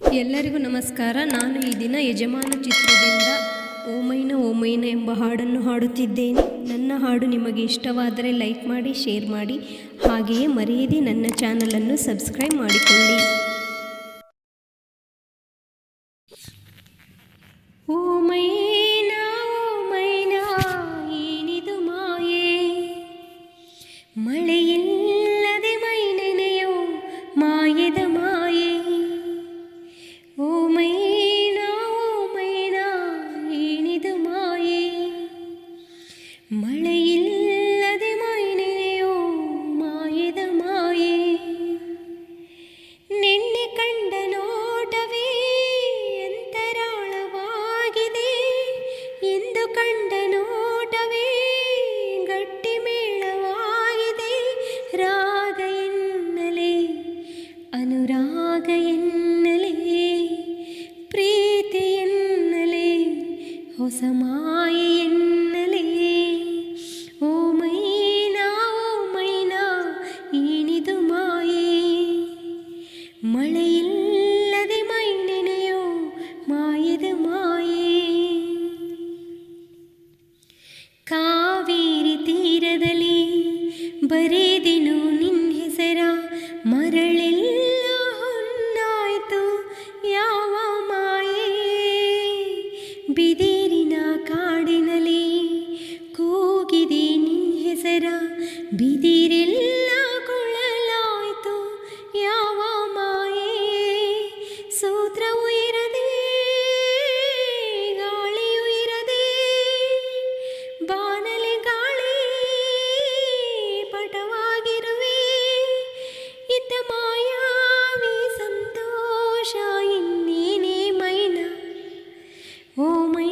ಎಲ್ಲರಿಗೂ ನಮಸ್ಕಾರ. ನಾನು ಈ ದಿನ ಯಜಮಾನ ಚಿತ್ರದಿಂದ ಓಮೈನ ಓಮೈನ ಎಂಬ ಹಾಡನ್ನು ಹಾಡುತ್ತಿದ್ದೇನೆ. ನನ್ನ ಹಾಡು ನಿಮಗೆ ಇಷ್ಟವಾದರೆ ಲೈಕ್ ಮಾಡಿ, ಶೇರ್ ಮಾಡಿ. ಹಾಗೆಯೇ ಮರೆಯದೆ ನನ್ನ ಚಾನಲನ್ನು ಸಬ್ಸ್ಕ್ರೈಬ್ ಮಾಡಿಕೊಳ್ಳಿ. ಓಮೈನಾ ಹೊಸ ಮಾಯೆ ಎನ್ನಲೆ ಓ ಮೈನಾ ಓ ಮೈನಾ ಏನಿದು ಮಾಯೆ ಮಳೆಯಿಲ್ಲದೆ ಮೈ ನೆನೆಯೋ ಮಾಯದ ಮಾಯೆ ಕಾವೇರಿ ತೀರದಲ್ಲಿ ಬರೆದಿನು ನಿನ್ನ ಹೆಸರ ಮರಳೆಲ್ಲ ಹೊನ್ನಾಯ್ತು ಯಾವ ಮಾಯೆ ಬಿದಿರಿನ ಬಿದಿರೆಲ್ಲ ಕೊಳ್ಳಲಾಯ್ತು ಯಾವ ಮಾಯೆ? ಸೂತ್ರವು ಇರದೆ ಗಾಳಿಯು ಇರದೆ, ಬಾನಲಿ ಗಾಳಿ ಪಟವಾಗಿರುವೆ. ಇದ್ದ ಮಾಯಾವಿ ಸಂತೋಷ, ಇನ್ನೇನೇ ಮೈನ? ಓ ಮೈ